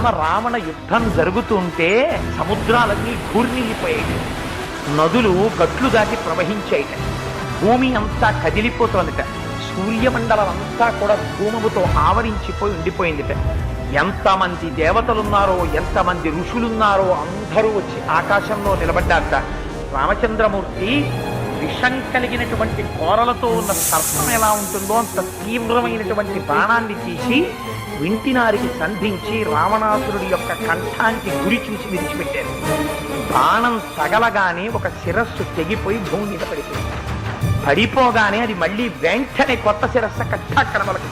రామ రావణ యుద్ధం జరుగుతుంటే సముద్రాలన్నీ ఘూర్నిల్లిపోయాయి నదులు గట్లు దాటి ప్రవహించాయిట భూమి అంతా కదిలిపోతోందిట. సూర్యమండలం అంతా కూడా ధూమముతో ఆవరించిపోయి ఉండిపోయిందిట. ఎంతమంది దేవతలున్నారో ఎంతమంది ఋషులున్నారో అందరూ వచ్చి ఆకాశంలో నిలబడ్డారట. రామచంద్రమూర్తి విషం కలిగినటువంటి కోరలతో ఉన్న సర్పం ఎలా ఉంటుందో అంత తీవ్రమైనటువంటి బాణాన్ని తీసి వింటినారికి సంధించి రావణాసురుడి యొక్క కంఠానికి గురి చూసి విడిచిపెట్టారు. బాణం తగలగానే ఒక శిరస్సు తెగిపోయి భూమి మీద పడిపోయింది. పడిపోగానే అది మళ్ళీ వెంటనే కొత్త శిరస్సు కట్టాక్రమలకు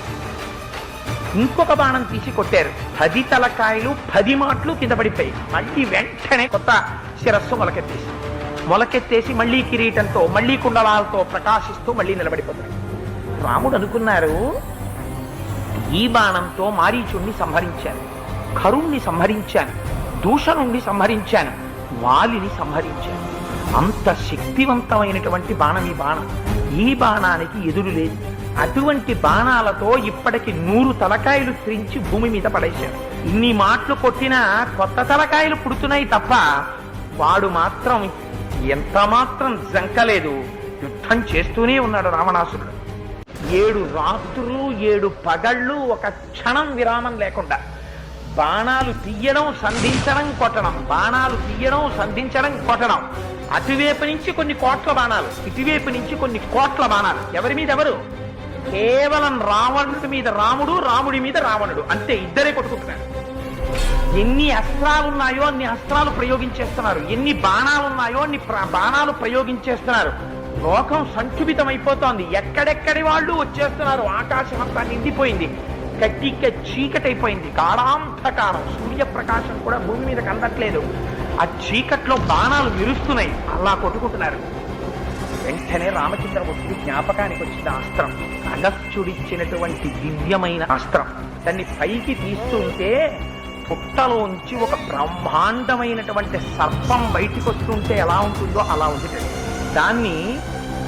ఇంకొక బాణం తీసి కొట్టారు. పది తలకాయలు పది మాటలు కింద పడిపోయి మళ్ళీ వెంటనే కొత్త శిరస్సు మొలకెత్తేసింది. మొలకెత్తేసి మళ్ళీ కిరీటంతో మళ్ళీ కుండలాలతో ప్రకాశిస్తూ మళ్ళీ నిలబడిపోతాడు. రాముడు అనుకున్నారు ఈ బాణంతో మారీచుణ్ణి సంహరించాను కరుణ్ణి సంహరించాను దూషణుణ్ణి సంహరించాను వాలిని సంహరించాను. అంత శక్తివంతమైనటువంటి బాణం ఈ బాణం. ఈ బాణానికి ఎదురు లేదు. అటువంటి బాణాలతో ఇప్పటికి నూరు తలకాయలు త్రించి భూమి మీద పడేశాడు. ఇన్ని మాటలు కొట్టినా కొత్త తలకాయలు పుడుతున్నాయి తప్ప వాడు మాత్రం ఎంత మాత్రం జంకలేదు. యుద్ధం చేస్తూనే ఉన్నాడు రావణాసురుడు. ఏడు రాత్రులు ఏడు పగళ్ళు ఒక క్షణం విరామం లేకుండా బాణాలు తీయడం సంధించడం కొట్టడం. బాణాలు తీయడం సంధించడం కొట్టడం. అటువైపు నుంచి కొన్ని కోట్ల బాణాలు ఇటువైపు నుంచి కొన్ని కోట్ల బాణాలు. ఎవరి మీద ఎవరు? కేవలం రావణుడి మీద రాముడు రాముడి మీద రావణుడు. అంతే ఇద్దరే కొట్టుకుంటున్నారు. ఎన్ని అస్త్రాలు ఉన్నాయో అన్ని అస్త్రాలు ప్రయోగించేస్తున్నారు. ఎన్ని బాణాలు ఉన్నాయో అన్ని ప్ర- బాణాలు ప్రయోగించేస్తున్నారు. లోకం సంక్షుభితమైపోతోంది. ఎక్కడెక్కడి వాళ్ళు వచ్చేస్తున్నారు? ఆకాశం అంతా నిండిపోయింది. కట్టిక చీకటైపోయింది. గాఢాంధకారం. సూర్యప్రకాశం కూడా భూమి మీద కందట్లేదు ఆ చీకట్లో బాణాలు విరుస్తున్నాయి అలా కొట్టుకుంటున్నారు. వెంటనే రామచంద్రమూర్తి జ్ఞాపకానికి వచ్చిన అస్త్రం. అగస్త్యుడిచ్చినటువంటి దివ్యమైన అస్త్రం. దాన్ని పైకి తీస్తుంటే పుట్టలోంచి ఒక బ్రహ్మాండమైనటువంటి సర్పం బయటికి వస్తుంటే ఎలా ఉంటుందో అలా ఉంది దాన్ని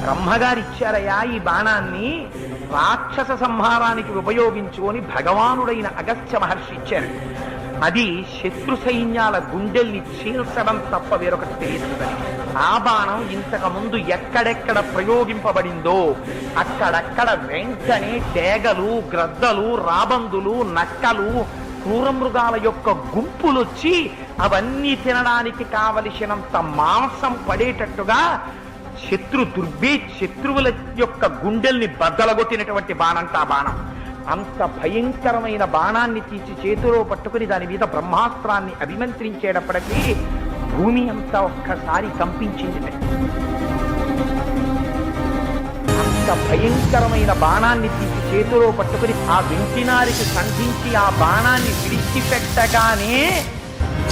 బ్రహ్మగారు ఇచ్చారయ్యా ఈ బాణాన్ని? రాక్షస సంహారానికి ఉపయోగించుకొని భగవానుడైన అగస్త్య మహర్షి ఇచ్చారు. అది శత్రు సైన్యాల గుండెల్ని చీల్చడం తప్ప వేరొకటి తెలియదు ఆ బాణం ఇంతకు ముందు ఎక్కడెక్కడ ప్రయోగింపబడిందో అక్కడక్కడ వెంటనే డేగలు గ్రద్దలు రాబందులు నక్కలు క్రూరమృగాల యొక్క గుంపులొచ్చి అవన్నీ తినడానికి కావలసినంత మాంసం పడేటట్టుగా శత్రు దుర్భే శత్రువుల యొక్క గుండెల్ని బద్దలగొట్టినటువంటి బాణంతా బాణం. అంత భయంకరమైన బాణాన్ని తీసి చేతిలో పట్టుకుని దాని మీద బ్రహ్మాస్త్రాన్ని అభిమంత్రించేటప్పటికీ భూమి అంతా ఒక్కసారి కంపించింది. అంత భయంకరమైన బాణాన్ని తీసి చేతిలో పట్టుకుని ఆ వెంటినారికి సంధించి ఆ బాణాన్ని విడిచిపెట్టగానే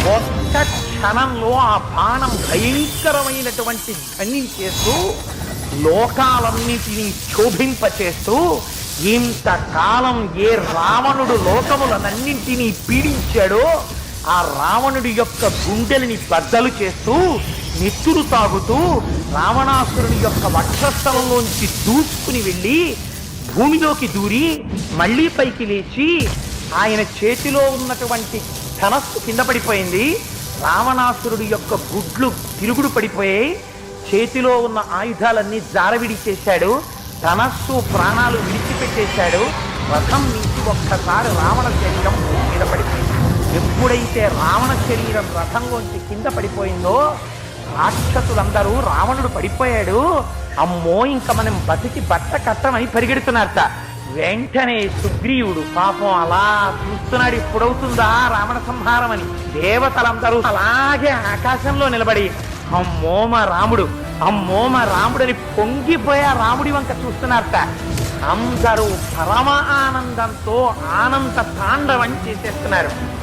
ఒక్క క్షణంలో ఆ బాణం భయంకరమైనటువంటి ధ్వని చేస్తూ లోకాలన్నిటినీ క్షోభింపచేస్తూ ఇంతకాలం ఏ రావణుడు లోకములనన్నింటినీ పీడించాడో ఆ రావణుడి యొక్క గుండెలని బద్దలు చేస్తూ నెత్తురు తాగుతూ రావణాసురుని యొక్క వక్షస్థలంలోంచి దూసుకుని వెళ్ళి భూమిలోకి దూరి మళ్ళీ పైకి లేచి ఆయన చేతిలో ఉన్నటువంటి ధనస్సు కింద పడిపోయింది. రావణాసురుడి యొక్క గుడ్లు తిరుగుడు పడిపోయాయి. చేతిలో ఉన్న ఆయుధాలన్నీ జారవిడి చేశాడు. ధనస్సు ప్రాణాలు విడిచిపెట్టేశాడు. రథం నుంచి ఒక్కసారి రావణ శరీరం మీద పడిపోయింది. ఎప్పుడైతే రావణ శరీరం రథంలోంచి కింద పడిపోయిందో రాక్షసులందరూ రావణుడు పడిపోయాడు. అమ్మో ఇంకా మనం బతికి బట్ట కట్టమని పరిగెడుతున్నారట. వెంటనే సుగ్రీవుడు పాపం అలా చూస్తున్నాడు ఇప్పుడవుతుందా రావణ సంహారం అని. దేవతలందరూ అలాగే ఆకాశంలో నిలబడి అమ్మో మా రాముడు అమ్మో మా రాముడని పొంగిపోయా ఆ రాముడి వంక చూస్తున్నారట. అందరూ పరమ ఆనందంతో ఆనంద తాండవం చేసేస్తున్నారు.